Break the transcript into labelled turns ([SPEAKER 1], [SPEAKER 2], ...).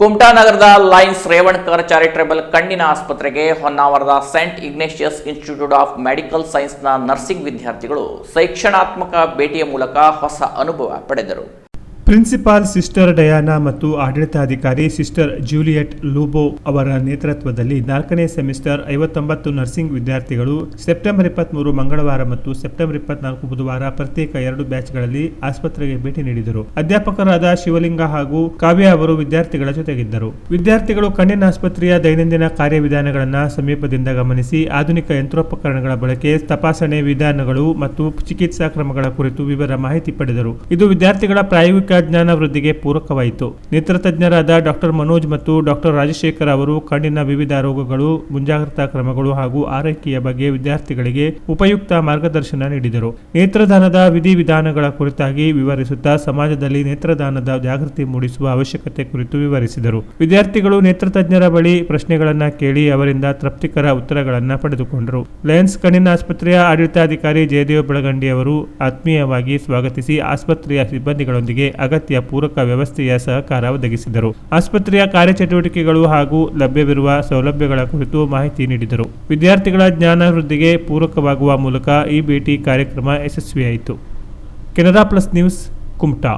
[SPEAKER 1] ಕುಮಟಾ ನಗರದ lines Revankar charitable ಕಣ್ಣಿನ ಆಸ್ಪತ್ರೆಗೆ ಹೊನ್ನಾವರದ saint Ignatius institute of medical ಸೈನ್ಸ್ನ nursing ವಿದ್ಯಾರ್ಥಿಗಳು ಶೈಕ್ಷಣಾತ್ಮಕ ಭೇಟಿಯ ಮೂಲಕ ಹೊಸ ಅನುಭವ ಪಡೆದರು.
[SPEAKER 2] ಪ್ರಿನ್ಸಿಪಾಲ್ ಸಿಸ್ಟರ್ ಡಯಾನಾ ಮತ್ತು ಆಡಳಿತಾಧಿಕಾರಿ ಸಿಸ್ಟರ್ ಜೂಲಿಯಟ್ ಲೂಬೋ ಅವರ ನೇತೃತ್ವದಲ್ಲಿ ನಾಲ್ಕನೇ ಸೆಮಿಸ್ಟರ್ ಐವತ್ತೊಂಬತ್ತು ನರ್ಸಿಂಗ್ ವಿದ್ಯಾರ್ಥಿಗಳು ಸೆಪ್ಟೆಂಬರ್ ಇಪ್ಪತ್ಮೂರು ಮಂಗಳವಾರ ಮತ್ತು ಸೆಪ್ಟೆಂಬರ್ ಇಪ್ಪತ್ನಾಲ್ಕು ಬುಧವಾರ ಪ್ರತ್ಯೇಕ ಎರಡು ಬ್ಯಾಚ್ಗಳಲ್ಲಿ ಆಸ್ಪತ್ರೆಗೆ ಭೇಟಿ ನೀಡಿದರು. ಅಧ್ಯಾಪಕರಾದ ಶಿವಲಿಂಗ ಹಾಗೂ ಕಾವ್ಯ ಅವರು ವಿದ್ಯಾರ್ಥಿಗಳ ಜೊತೆಗಿದ್ದರು. ವಿದ್ಯಾರ್ಥಿಗಳು ಕಣ್ಣಿನ ಆಸ್ಪತ್ರೆಯ ದೈನಂದಿನ ಕಾರ್ಯವಿಧಾನಗಳನ್ನು ಸಮೀಪದಿಂದ ಗಮನಿಸಿ ಆಧುನಿಕ ಯಂತ್ರೋಪಕರಣಗಳ ಬಳಕೆ, ತಪಾಸಣೆ ವಿಧಾನಗಳು ಮತ್ತು ಚಿಕಿತ್ಸಾ ಕ್ರಮಗಳ ಕುರಿತು ವಿವರ ಮಾಹಿತಿ ಪಡೆದರು. ಇದು ವಿದ್ಯಾರ್ಥಿಗಳ ಪ್ರಾಯೋಗಿಕ ಜ್ಞಾನ ವೃದ್ಧಿಗೆ ಪೂರಕವಾಯಿತು. ನೇತ್ರತಜ್ಞರಾದ ಡಾಕ್ಟರ್ ಮನೋಜ್ ಮತ್ತು ಡಾಕ್ಟರ್ ರಾಜಶೇಖರ್ ಅವರು ಕಣ್ಣಿನ ವಿವಿಧ ರೋಗಗಳು, ಮುಂಜಾಗ್ರತಾ ಕ್ರಮಗಳು ಹಾಗೂ ಆರೈಕೆಯ ಬಗ್ಗೆ ವಿದ್ಯಾರ್ಥಿಗಳಿಗೆ ಉಪಯುಕ್ತ ಮಾರ್ಗದರ್ಶನ ನೀಡಿದರು. ನೇತ್ರದಾನದ ವಿಧಿವಿಧಾನಗಳ ಕುರಿತಾಗಿ ವಿವರಿಸುತ್ತಾ ಸಮಾಜದಲ್ಲಿ ನೇತ್ರದಾನದ ಜಾಗೃತಿ ಮೂಡಿಸುವ ಅವಶ್ಯಕತೆ ಕುರಿತು ವಿವರಿಸಿದರು. ವಿದ್ಯಾರ್ಥಿಗಳು ನೇತ್ರತಜ್ಞರ ಬಳಿ ಪ್ರಶ್ನೆಗಳನ್ನು ಕೇಳಿ ಅವರಿಂದ ತೃಪ್ತಿಕರ ಉತ್ತರಗಳನ್ನು ಪಡೆದುಕೊಂಡರು. ಲಯನ್ಸ್ ಕಣ್ಣಿನ ಆಸ್ಪತ್ರೆಯ ಆಡಳಿತಾಧಿಕಾರಿ ಜಯದೇವ್ ಬೆಳಗಂಡಿ ಅವರು ಆತ್ಮೀಯವಾಗಿ ಸ್ವಾಗತಿಸಿ ಆಸ್ಪತ್ರೆಯ ಸಿಬ್ಬಂದಿಗಳೊಂದಿಗೆ ಅಗತ್ಯ ಪೂರಕ ವ್ಯವಸ್ಥೆಯ ಸಹಕಾರ ಒದಗಿಸಿದರು. ಆಸ್ಪತ್ರೆಯ ಕಾರ್ಯಚಟುವಟಿಕೆಗಳು ಹಾಗೂ ಲಭ್ಯವಿರುವ ಸೌಲಭ್ಯಗಳ ಕುರಿತು ಮಾಹಿತಿ ನೀಡಿದರು. ವಿದ್ಯಾರ್ಥಿಗಳ ಜ್ಞಾನ ವೃದ್ಧಿಗೆ ಪೂರಕವಾಗುವ ಮೂಲಕ ಈ ಭೇಟಿ ಕಾರ್ಯಕ್ರಮ ಯಶಸ್ವಿಯಾಯಿತು. Canara plus news, Kumta.